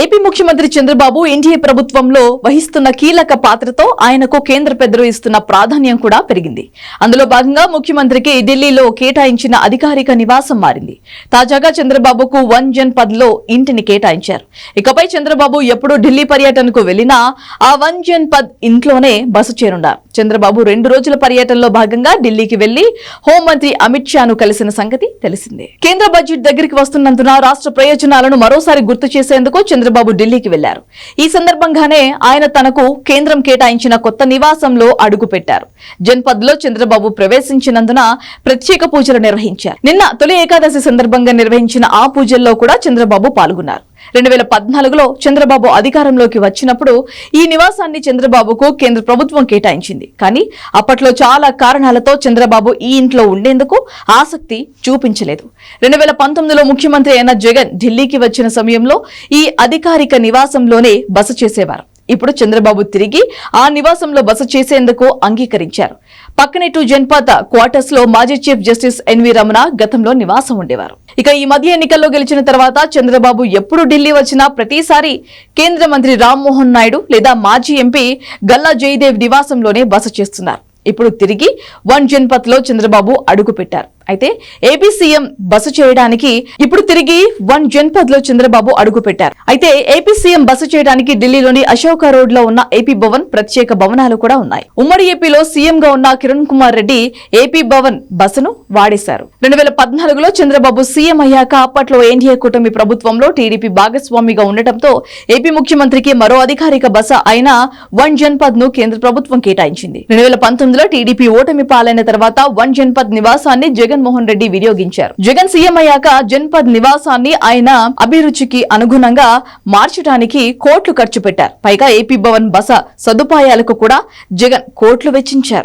AP ముఖ్యమంత్రి Chandrababu NDA ప్రభుత్వంలో వహిస్తున్న కీలక పాత్రతో ఆయనకు కేంద్ర పెద్దలు ఇస్తున్న ప్రాధాన్యం కూడా పెరిగింది. అందులో భాగంగా ముఖ్యమంత్రికి ఢిల్లీలో కేటాయించిన అధికారిక నివాసం మారింది. తాజాగా చంద్రబాబుకు వన్ జన్ పద్లో ఇంటిని కేటాయించారు. ఇకపై చంద్రబాబు ఎప్పుడు ఢిల్లీ పర్యటనకు వెళ్ళినా ఆ వన్ జన్ పద్ ఇంట్లోనే బస చేరున్నారు చంద్రబాబు రెండు రోజుల పర్యటనలో భాగంగా ఢిల్లీకి వెళ్ళి హోంమంత్రి అమిత్ షాను కలిసిన సంగతి తెలిసిందే. కేంద్ర బడ్జెట్ దగ్గరికి వస్తున్నందున రాష్ట్ర ప్రయోజనాలను మరోసారి గుర్తు చేసేందుకు చంద్రబాబు ఢిల్లీకి వెళ్ళారు. ఈ సందర్భంగానే ఆయన తనకు కేంద్రం కేటాయించిన కొత్త నివాసంలో అడుగు పెట్టారు జన్పద్లో చంద్రబాబు ప్రవేశించినందున ప్రత్యేక పూజలు నిర్వహించారు. నిన్న తొలి ఏకాదశి సందర్భంగా నిర్వహించిన ఆ పూజల్లో కూడా చంద్రబాబు పాల్గొన్నారు. రెండు వేల పద్నాలుగులో చంద్రబాబు అధికారంలోకి వచ్చినప్పుడు ఈ నివాసాన్ని చంద్రబాబుకు కేంద్ర ప్రభుత్వం కేటాయించింది. కానీ అప్పట్లో చాలా కారణాలతో చంద్రబాబు ఈ ఇంట్లో ఉండేందుకు ఆసక్తి చూపించలేదు. రెండు వేల పంతొమ్మిదిలో ముఖ్యమంత్రి అయిన జగన్ ఢిల్లీకి వచ్చిన సమయంలో ఈ అధికారిక నివాసంలోనే బస చేసేవారు. ఇప్పుడు చంద్రబాబు తిరిగి ఆ నివాసంలో బస చేసేందుకు అంగీకరించారు. పక్కనే టూ జన్పాత క్వార్టర్స్లో మాజీ చీఫ్ జస్టిస్ ఎన్వి రమణ గతంలో నివాసం ఉండేవారు. ఇక ఈ మధ్య ఎన్నికల్లో గెలిచిన తర్వాత చంద్రబాబు ఎప్పుడు ఢిల్లీ వచ్చినా ప్రతిసారి కేంద్ర మంత్రి రామ్మోహన్ నాయుడు లేదా మాజీ ఎంపీ గల్లా జయదేవ్ నివాసంలోనే బస చేస్తున్నారు. ఇప్పుడు తిరిగి వన్ జన్పత్లో చంద్రబాబు అడుగు పెట్టారు అయితే ఏపీ సీఎం బస చేయడానికి ఇప్పుడు తిరిగి వన్ జన్పద్లో చంద్రబాబు అడుగు పెట్టారు అయితే ఏపీ సీఎం బస చేయడానికి ఢిల్లీలోని అశోక రోడ్లో ఉన్న ఏపీ భవన్ ప్రత్యేక భవనాలు కూడా ఉన్నాయి. ఉమ్మడి ఏపీలో సీఎం గా ఉన్న కిరణ్ కుమార్ రెడ్డి ఏపీ భవన్ బసను వాడేశారు. రెండు వేల పద్నాలుగులో చంద్రబాబు సీఎం అయ్యాక అప్పట్లో ఎన్డీఏ కూటమి ప్రభుత్వంలో టీడీపీ భాగస్వామిగా ఉండటంతో ఏపీ ముఖ్యమంత్రికి మరో అధికారిక బస అయిన వన్ జన్పద్ను కేంద్ర ప్రభుత్వం కేటాయించింది. రెండు వేల పంతొమ్మిదిలో టీడీపీ ఓటమి పాలైన తర్వాత వన్ జన్పద్ నివాసాన్ని జగన్ జగన్మోహన్ రెడ్డి వినియోగించారు. జగన్ సీఎం అయ్యాక జన్పద్ నివాసాన్ని ఆయన అభిరుచికి అనుగుణంగా మార్చడానికి కోట్లు ఖర్చు పెట్టారు. పైగా ఏపీ భవన్ బస సదుపాయాలకు కూడా జగన్ కోట్లు వెచ్చించారు.